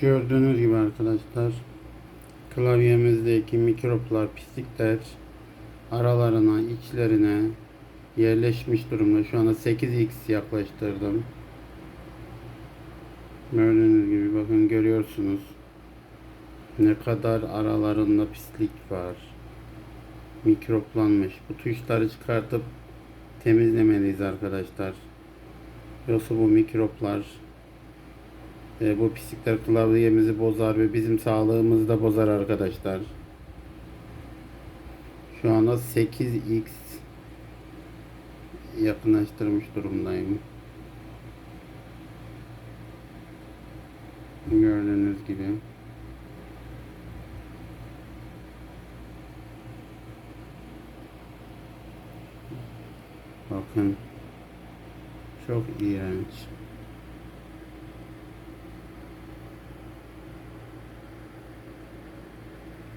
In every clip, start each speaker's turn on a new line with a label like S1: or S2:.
S1: Gördüğünüz gibi arkadaşlar klavyemizdeki mikroplar, pislikler aralarına, içlerine yerleşmiş durumda. Şu anda 8x yaklaştırdım. Gördüğünüz gibi bakın görüyorsunuz. Ne kadar aralarında pislik var. Mikroplanmış. Bu tuşları çıkartıp temizlemeliyiz arkadaşlar. Yoksa bu mikroplar e, bu pislikler klavyemizi bozar ve bizim sağlığımızı da bozar arkadaşlar. Şu anda 8x yakınlaştırmış durumdayım. Gördüğünüz gibi. Bakın. Çok iğrenç.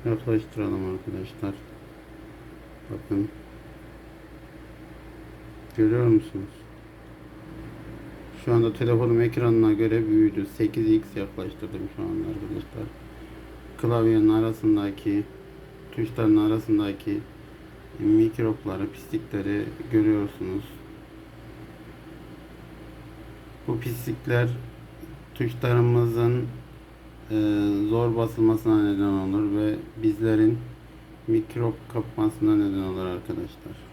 S1: Yaklaştıralım arkadaşlar. Bakın. Görüyor musunuz? Şu anda telefonum ekranına göre büyüdü. 8x yaklaştırdım şu anda arkadaşlar. Klavyenin arasındaki tuşların arasındaki mikropları, pislikleri görüyorsunuz. Bu pislikler tuşlarımızın zor basılmasına neden olur ve bizlerin mikrop kapmasına neden olur arkadaşlar.